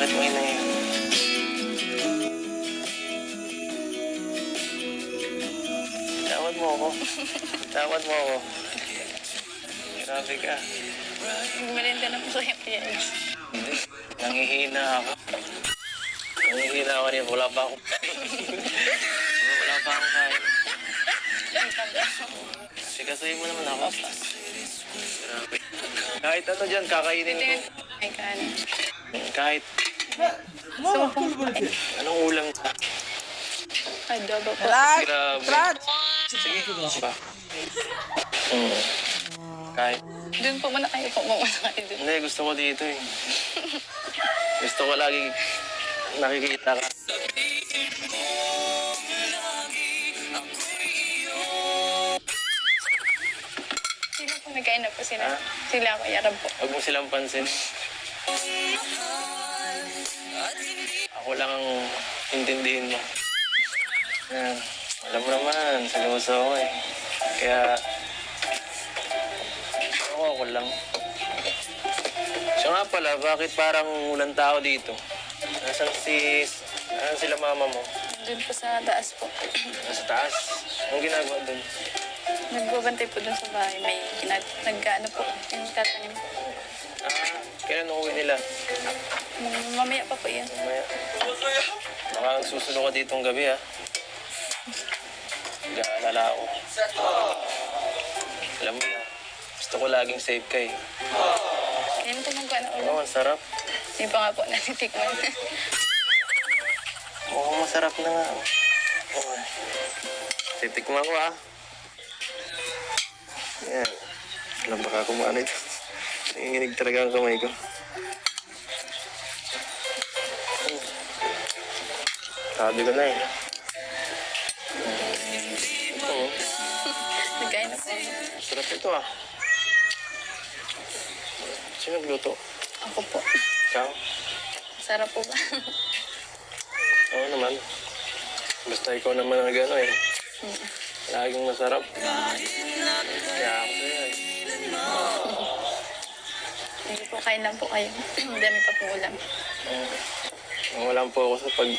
bakit may na yan. Tawad mo ako. Tawad mo ako. Grabe ka. Gumalinda na po yung PX. Nangihina ako. Nangihina ako rin. Wala pa ako. Wala pa ako kain. Sigasuhin mo naman ako. Grabe. Kahit ano dyan, kakainin ko. Ay, kaano. Kahit So, anong ulam. adobo po. Right, Grabe. right. Sige, ba? Hmm. Kahit. Doon po muna kayo po. Muna kayo doon. Hindi, gusto ko dito eh. gusto ko lagi nakikita ka. Sila po nagkain na po sila. Sila ko, yarab po. Huwag mo silang pansin. Ako lang ang intindihin mo. Yan. Alam mo naman, seryoso ako eh. Kaya, ako, ako lang. Siya nga pala, bakit parang walang tao dito? Nasaan si... Nasaan sila mama mo? Doon po sa taas po. Nasa taas. Anong ginagawa doon? Nagbabantay po doon sa bahay. May ginag... Nag-ano po. Yung tatanim po. Ah, kailan uuwi nila? Mm, Mamaya pa po yan. Mamaya. Baka susunod ka dito ang gabi, ha? Nag-aalala ako. Alam mo na, gusto ko laging safe ka, eh. Yan po nung ano ulam. Oo, ang sarap. Hindi pa nga po natitikman. Oo, masarap na nga. Oo. Titikman ko, ah. Yan. Alam baka kumaano ito. Nanginginig talaga ang kamay ko. Sabi ko na, eh. Oh. Nagkain na po. Sarap ito ah. Sino nagluto? Ako po. Ikaw? Sarap po ba? Oo naman. Basta ikaw naman ang gano'n eh. Laging masarap. Kaya ako sa'yo eh. Hindi po, kain lang po kayo. Ang dami pa po ulam. Ang walang po ako sa pag